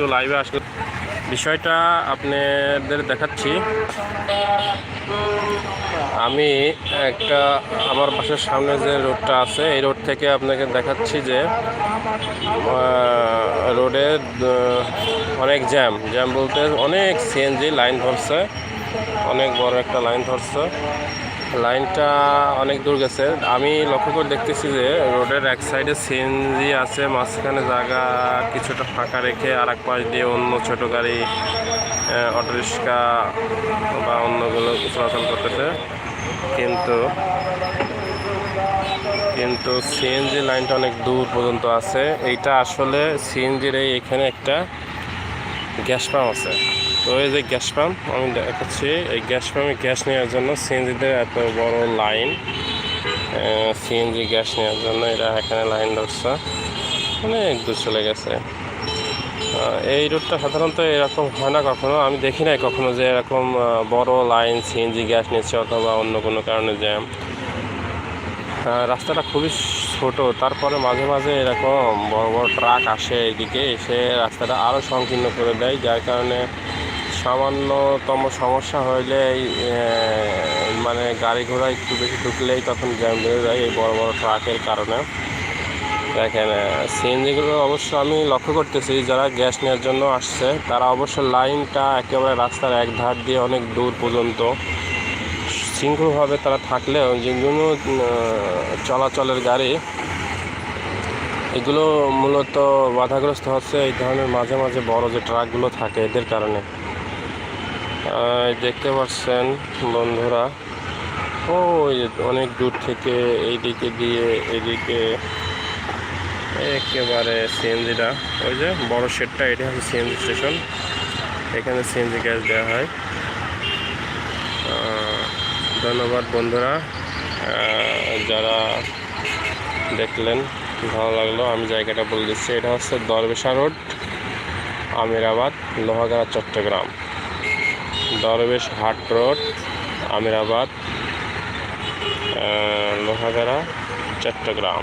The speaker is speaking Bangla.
একটু লাইভে আসলে বিষয়টা আপনাদের দেখাচ্ছি। আমি একটা আমার বাসার সামনে যে রোডটা আছে, এই রোড থেকে আপনাকে দেখাচ্ছি যে রোডে অনেক জ্যাম। জ্যাম বলতে অনেক সিএনজি লাইন ধরছে, অনেক বড় একটা লাইন ধরছে। লাইনটা অনেক দূর গেছে। আমি লক্ষ্য করে দেখতেছি যে, রোডের এক সাইডে সিএনজি আছে, মাঝখানে জায়গা কিছুটা ফাঁকা রেখে আর এক পাশ দিয়ে অন্য ছোট গাড়ি অটোরিক্সা বা অন্যগুলো চলাচল করতেছে। কিন্তু কিন্তু সিএনজি লাইনটা অনেক দূর পর্যন্ত আছে। এইটা আসলে সিএনজির এই এখানে একটা গ্যাস পাম্প আছে। তো এই যে গ্যাস পাম্প, আমি দেখাচ্ছি। এই গ্যাস পাম্পে গ্যাস নেওয়ার জন্য সিএনজিদের এত বড় লাইন সিএনজি গ্যাস নেওয়ার জন্য এরা এখানে লাইন ধরছে। অনেক দূর চলে গেছে। এই রুটটা সাধারণত এরকম হয় না কখনো। আমি দেখি নাই কখনো যে এরকম বড় লাইন সিএনজি গ্যাস নিচ্ছে অথবা অন্য কোনো কারণে জ্যাম। রাস্তাটা খুবই ছোট। তারপরে মাঝে মাঝে এরকম বড় বড় ট্রাক আসে এদিকে এসে রাস্তাটা আরও সংকীর্ণ করে দেয়, যার কারণে সামান্যতম সমস্যা হইলে মানে গাড়ি ঘোড়া একটু বেশি ঢুকলেই তখন জ্যাম বেড়ে যায় এই বড় বড় ট্রাকের কারণে। দেখেন সিএনজিগুলো অবশ্য আমি লক্ষ্য করতেছি, যারা গ্যাস নেওয়ার জন্য আসছে, তারা অবশ্য লাইনটা একেবারে রাস্তার এক ধার দিয়ে অনেক দূর পর্যন্ত। শৃঙ্খলভাবে তারা থাকলেও যেগুলো চলাচলের গাড়ি, এগুলো মূলত বাধাগ্রস্ত হচ্ছে এই ধরনের মাঝে মাঝে বড় যে ট্রাকগুলো থাকে এদের কারণে। দেখতে পাচ্ছেন বন্ধুরা ও অনেক দূর থেকে এইদিকে দিয়ে এদিকে একেবারে সিএনজিটা। ওই যে বড় শেডটা, এটা হচ্ছে সিএনজি স্টেশন। এখানে সিএনজি গ্যাস দেওয়া হয়। ধন্যবাদ বন্ধুরা। যারা দেখলেন, ভালো লাগল, আমি জায়গাটা বলে দিচ্ছি। এটা হচ্ছে দরবেশা রোড, আমিরাবাদ, লোহাগাড়া, চট্টগ্রাম। দরবেশ হাট রোড, আমিরাবাদ লোহাগাড়া, চট্টগ্রাম।